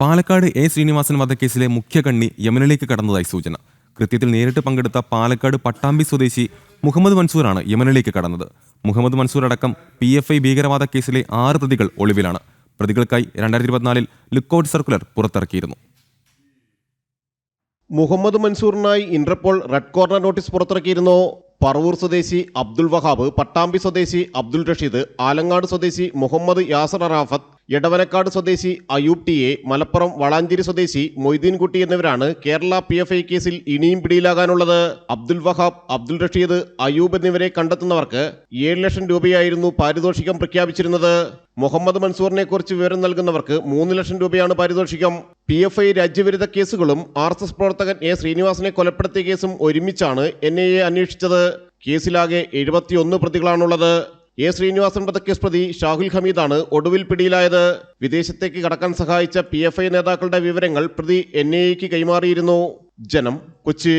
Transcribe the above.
Palakkad A Sreenivasan വധക്കേസിലെ മുഖ്യകണ്ണി യമനിലേക്ക് കടന്നതായി സൂചന. കൃത്യത്തിൽ നേരിട്ട് പങ്കെടുത്ത പാലക്കാട് പട്ടാമ്പി സ്വദേശി മുഹമ്മദ് മൻസൂറാണ് യമനിലേക്ക് കടന്നത്. മുഹമ്മദ് മൻസൂർ അടക്കം പി എഫ് ഐ ഭീകരവാദ കേസിലെ ആറ് പ്രതികൾ ഒളിവിലാണ്. പ്രതികൾക്കായി രണ്ടായിരത്തി ഇരുപത്തിനാലിൽ ലുക്കൌട്ട് സർക്കുലർ പുറത്തിറക്കിയിരുന്നു. മുഹമ്മദ് മൻസൂറിനായി ഇന്റർപോൾ റെഡ് കോർണർ നോട്ടീസ് പുറത്തിറക്കിയിരുന്നു. പറവൂർ സ്വദേശി അബ്ദുൽ വഹാബ് പട്ടാമ്പി സ്വദേശി അബ്ദുൽ റഷീദ് ആലങ്ങാട് സ്വദേശി മുഹമ്മദ് യാസർ അറാഫത്ത് എടവനക്കാട് സ്വദേശി അയൂബ് ടി എ മലപ്പുറം വളാഞ്ചേരി സ്വദേശി മൊയ്തീൻകുട്ടി എന്നിവരാണ് കേരള പി എഫ് ഐ കേസിൽ ഇനിയും പിടിയിലാകാനുള്ളത്. അബ്ദുൽ വഹാബ് അബ്ദുൽ റഷീദ് അയൂബ് എന്നിവരെ കണ്ടെത്തുന്നവർക്ക് ഏഴ് ലക്ഷം രൂപയായിരുന്നു പാരിതോഷികം പ്രഖ്യാപിച്ചിരുന്നത്. മുഹമ്മദ് മൻസൂറിനെ കുറിച്ച് വിവരം നൽകുന്നവർക്ക് മൂന്ന് ലക്ഷം രൂപയാണ് പാരിതോഷികം. പി എഫ് ഐ രാജ്യവിരുദ്ധ കേസുകളും ആർ എസ് എസ് പ്രവർത്തകൻ എ ശ്രീനിവാസനെ കൊലപ്പെടുത്തിയ കേസും ഒരുമിച്ചാണ് എൻ ഐ എ അന്വേഷിച്ചത്. കേസിലാകെ എഴുപത്തിയൊന്ന് പ്രതികളാണുള്ളത്. എ ശ്രീനിവാസൻ വധക്കേസ് പ്രതി ഷാഹുൽ ഹമീദാണ് ഒടുവിൽ പിടിയിലായത്. വിദേശത്തേക്ക് കടക്കാൻ സഹായിച്ച പി നേതാക്കളുടെ വിവരങ്ങൾ പ്രതി എൻ കൈമാറിയിരുന്നു. ജനം കൊച്ചി.